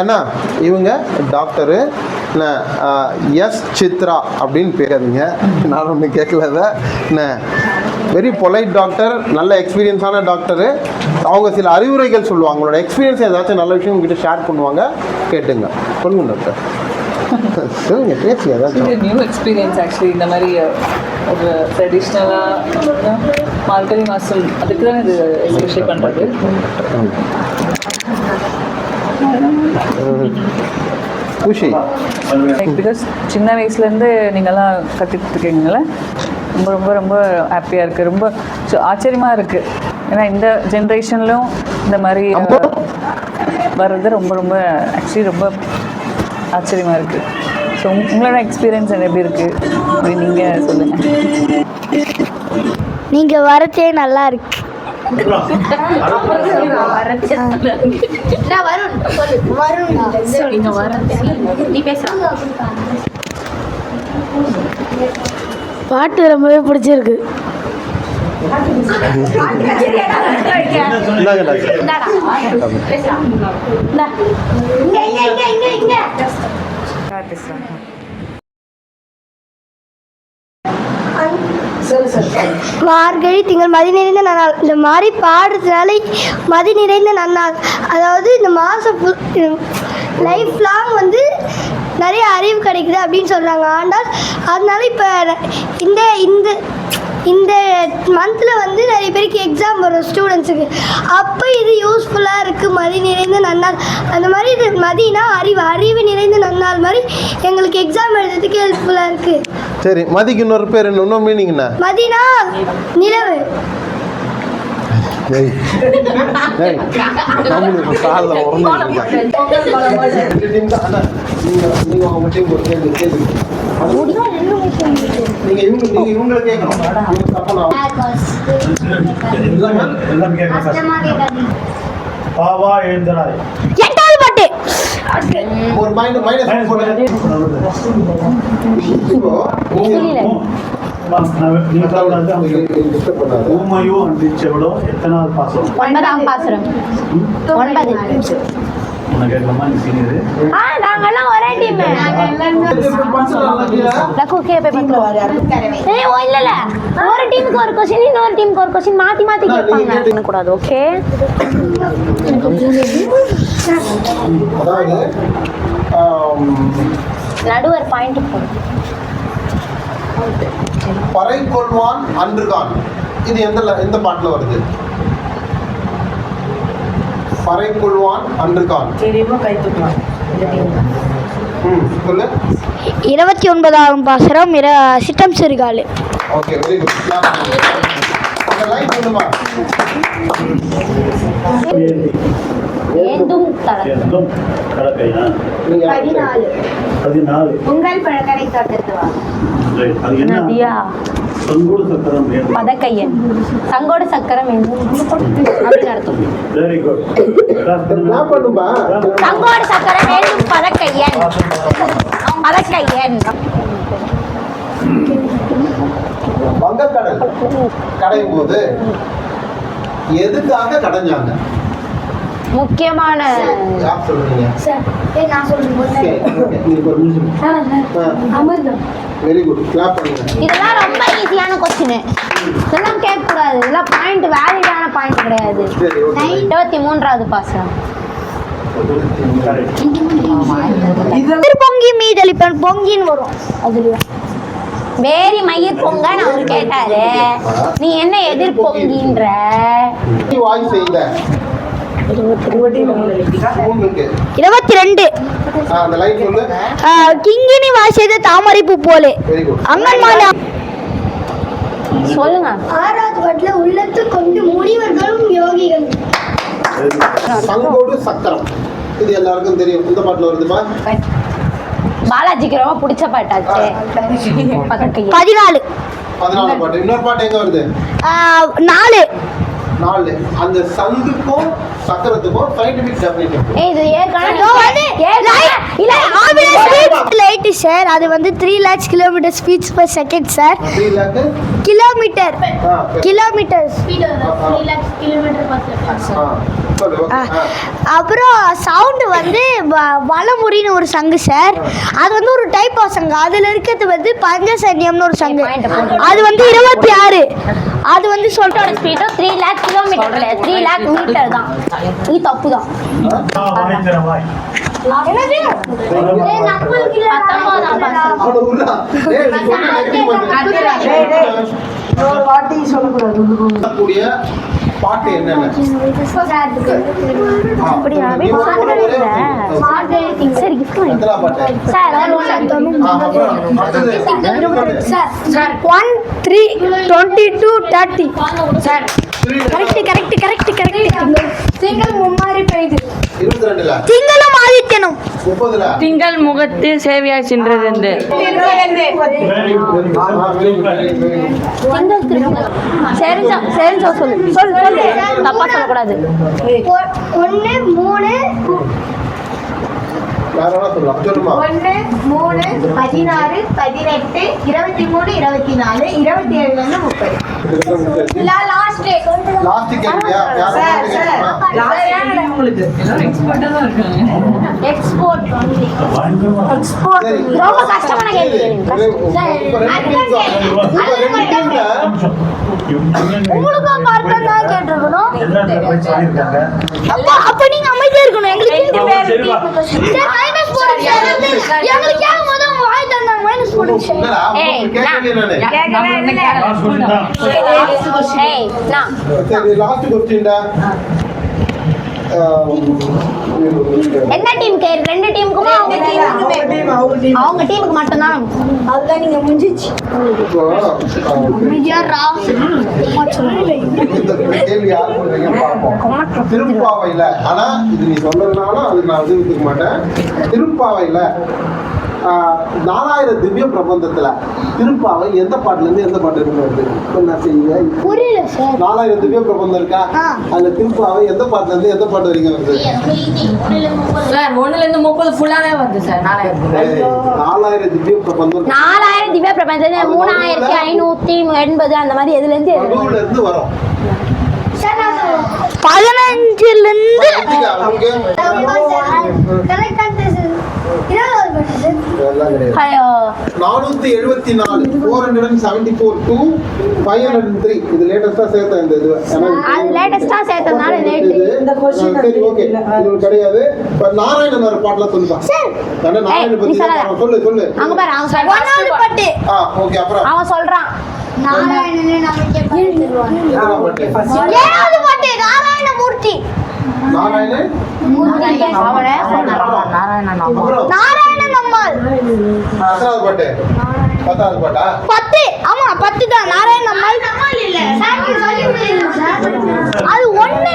அண்ணா இவங்க doctor. S Chitra அப்படின்னு பேராதீங்க நான் ஒன்று கேட்கல அதை. என்ன வெரி பொலைட் டாக்டர் நல்ல எக்ஸ்பீரியன்ஸான டாக்டரு அவங்க சில அறிவுரைகள் சொல்லுவாங்க. அவங்களோட எக்ஸ்பீரியன்ஸ் ஏதாச்சும் நல்ல விஷயம் உங்ககிட்ட ஷேர் பண்ணுவாங்க கேட்டுங்க. சொல்லுங்க டாக்டர் சொல்லுங்க பேசுங்க ஏதாச்சும். நியூ எக்ஸ்பீரியன்ஸ் ஆக்சுவலி இந்த மாதிரி ஒரு ட்ரெடிஷ்னலாக மார்கழி மாதம் அதுக்கு தான் இது எஸ்பெஷலி பண்ணுறது குஷி. பிகாஸ் சின்ன வயசுலேருந்து நீங்கள்லாம் கற்றுக்கிட்டு இருக்கீங்களே ரொம்ப ரொம்ப ரொம்ப ஹாப்பியாக இருக்குது ரொம்ப ஆச்சரியமாக இருக்குது ஏன்னா இந்த ஜென்ரேஷன்லையும் இந்த மாதிரி வர்றது ரொம்ப ரொம்ப ஆக்சுவலி ரொம்ப ஆச்சரியமாக இருக்குது ஸோ உங்களோட எக்ஸ்பீரியன்ஸ் எப்படி இருக்குது நீங்கள் சொல்லுங்கள் நீங்கள் வரச்சே நல்லா இருக்கு. பாட்டு ரொம்பவே பிடிச்சிருக்கு. இந்தாங்க மார்கழி திங்கள் மதி நிறைந்த நன்னாள். இந்த மாதிரி பாடுறதுனால மதி நிறைந்த நன்னாள். அதாவது இந்த மாதம் லைஃப் லாங் வந்து நிறைய அறிவு கிடைக்குது அப்படின்னு சொல்கிறாங்க ஆண்டால் அதனால இப்போ இந்த இந்த இந்த மந்தில் வந்து நிறைய பேருக்கு எக்ஸாம் வரும் ஸ்டூடெண்ட்ஸுக்கு அப்போ இது யூஸ்ஃபுல்லாக இருக்குது மதி நிறைந்த நன்னாள். அந்த மாதிரி இது மதினா அறிவு அறிவு நிறைந்த நன்னாள் மாதிரி எங்களுக்கு எக்ஸாம் எழுதுறதுக்கு ஹெல்ப்ஃபுல்லாக இருக்குது சரி மதிக்கு இன்னொரு பேர் என்ன? இன்னும் மீனிங் என்ன? மதினா நிலவு. காலில் நீங்கள் இவங்க நீங்கள் இவங்களை கேட்கணும். நான் எல்லாம் கேட்கணும் பாவா எழுந்தராய் எட்டாவது பாட்டு. ஒரு மைனஸ் மைனஸ் போடுங்க இப்போ நீங்க ஊமையும் அண்டிச்சவளோ எத்தனாவது பாசம்? ஒன்பதாம் பாசுரம். ஒன்பது. உனக்கு சீனியர். நாங்கெல்லாம் ஒரே டீம் லக்கு கேப்பே பண்றோம் ஏய் ஓ இல்ல இல்ல. ஒரு டீமுக்கு ஒரு கொஸ்டின் இன்னொரு டீமுக்கு ஒரு கொஸ்டின் மாத்தி மாத்தி கேட்பாங்க. பண்ண கூடாது ஓகே நடுவர் பாயிண்ட் பறை கொள்வான் அன்றுகான். இது எந்த எந்த பாட்டில் வருது? பறை கொள்வான் அன்றுகான் ம் சொல்லு இருபத்தி ஒன்பதாம் பாசரம் இர சிட்டம் சிறுகாலு ஓகே வெரி குட் ஏந்தும் நீங்க பதினாலு. உங்கள் பழக்கடை தோட்டத்து வா Right. அது என்ன? பதக்கையன் சங்கோடு சக்கரம் என்றும் அப்படின்னு அர்த்தம். வெரி குட் நான் பண்ணுமா சங்கோடு சக்கரம் என்றும் பதக்கையன் பதக்கையன் வங்கக்கடல். கடையும் போது எதுக்காக கடைஞ்சாங்க? முக்கியமான நான் சொல்றேன் வெரி குட் கிளாப் பண்ணுங்க. இதெல்லாம் ரொம்ப ஈஸியான கொஸ்டின் இதெல்லாம் கேட்கக்கூடாது. இதெல்லாம் பாயிண்ட் வேலிடான பாயிண்ட் கிடையாது. இருபத்தி மூன்றாவது பாசம் பொங்கி மீதளிப்பன் பொங்கின்னு வரும். அதுல வேரி மயிர் பொங்கன்னு அவர் கேட்டாரு. நீ என்ன எதிர் இருபத்தி ரெண்டு. கிங்கினி வாசியது தாமரைப்பூ போலே. அங்கன்மாடி சொல்லுங்க. ஆறாவது பாட்டுல உள்ளத்து கொண்டு முனிவர்களும் யோகிகள். சங்கோடு சக்கரம். இது எல்லாருக்கும் தெரியும். இந்த பாட்டுல வருதுமா பாலாஜிக்கு ரொம்ப பிடிச்ச பாட்டாச்சு. பதினாலு. பதினாலு பாட்டு. இன்னொரு பாட்டு எங்க வருது? நாலு. நாலு. அந்த சங்குக்கும் சக்கரத்துக்கும் சயின்டிபிக் டெஃபினேஷன் இது லைட் சார். அது வந்து three lakhs kilometre speeds per second sir. Three lakh kilometre kilometre அப்புறம் சவுண்ட் வந்து வ- வலமுறின்னு ஒரு சங்கு சார். அது வந்து ஒரு டைப் ஆஃப் சங்கு. அதில் இருக்கிறது வந்து பஞ்சசன்யம்னு ஒரு சங்கு. அது வந்து இருபத்தி ஆறு. அது வந்து சொல்லிட்டு ஸ்பீட்டோட ஸ்பீடும் three lakh kilometre three lakh metre தான் இது தப்பு தான் பாட்டு என்னென்ன. சரி வாங்கி. பாட்டு? சார் அடுத்தது. One three twenty two thirty sir correct correct correct correct திங்கள் மும்மாரி பெய்து. திங்களும் ஆதித்யனும். திங்கள் முகத்து சேவையாய் சென்றது என்று. சரிஞ்சா சரிஞ்சா சொல்லு. சொல்லு சொல்லு. தப்பா சொல்லக்கூடாது. ஒன்று மூணு ஒன்று மூணு பதினாறு பதினெட்டு இருபத்தி மூணு இருபத்தி நாலு இருபத்தி ஏழுல இருந்து முப்பது. ரொம்ப கஷ்டமான கேட்டிருக்கணும். சொல்லியிருக்காங்க அப்போ அப்போ நீங்க அமைதியா இருக்கணும். எங்களுக்கு என்ன டீம் கேர் ரெண்டு டீமுக்குமா? அவங்க டீமுக்குமே அவங்க டீமுக்கு மட்டும்தான். அதுதான் நீங்க முடிஞ்சிச்சு. யாரா இந்த கேள்வி யார் திருப்பாவையில. ஆனா இது நீ சொன்னதுனால அதுக்கு நான் உதவி கொடுக்க மாட்டேன். திருப்பாவையில நாலாயிரம் திவ்ய பிரபந்தத்துல திருப்பாவை எந்த பாட்டுல இருந்து எந்த பாட்டு வருது? என்ன செய்ய புரியல சார். நாலாயிரம் திவ்ய பிரபந்தம் இருக்கா. அந்த திருப்பாவை எந்த பாட்டுல இருந்து எந்த பாட்டு வரைக்கும் வருது? சார் ஒண்ணுல இருந்து முப்பது ஃபுல்லாவே வருது சார் நாலாயிரம் நாலாயிரம் திவ்ய பிரபந்தம். நாலாயிரம் திவ்ய பிரபஞ்சத்துல மூணாயிரத்தி ஐநூத்தி எண்பது அந்த மாதிரி எதுல இருந்து இருந்து வரும். பதினஞ்சுல இருந்து கரெக்டா? உங்களுக்கு எல்லாம் கிடையாது ஐயோ நானூத்தி எழுபத்தி நாலு four hundred and seventy four two five hundred and three இது. லேட்டஸ்டா சேர்த்தேன் இந்த இது சேர்த்ததுனால சரி ஓகே கிடையாது. இப்ப நாராயணன் ஒரு பாட்டுல சொல்லுப்பா. ஏன்னா நாராயணன் ஏய், பத்தி நீ சொல்லல. கேட்கறோம். சொல்லு சொல்லு. அங்க பாரு அவன் சொல்றான் ஒன்னாவது பாட்டு. ஆ ஓகே அப்புறம். அவன் சொல்றான். நாராயணனே நமக்கே ஏழாவது பாட்டு நாராயணமூர்த்தி. நாராயணன்? அவனே அப்புறம். நாராயண நம்மால் எத்தனாவது பாட்டு. பத்தாவது பாட்டா? பத்து. ஆமா பத்து தான் நாராயண நம்மால் அது ஒண்ணு.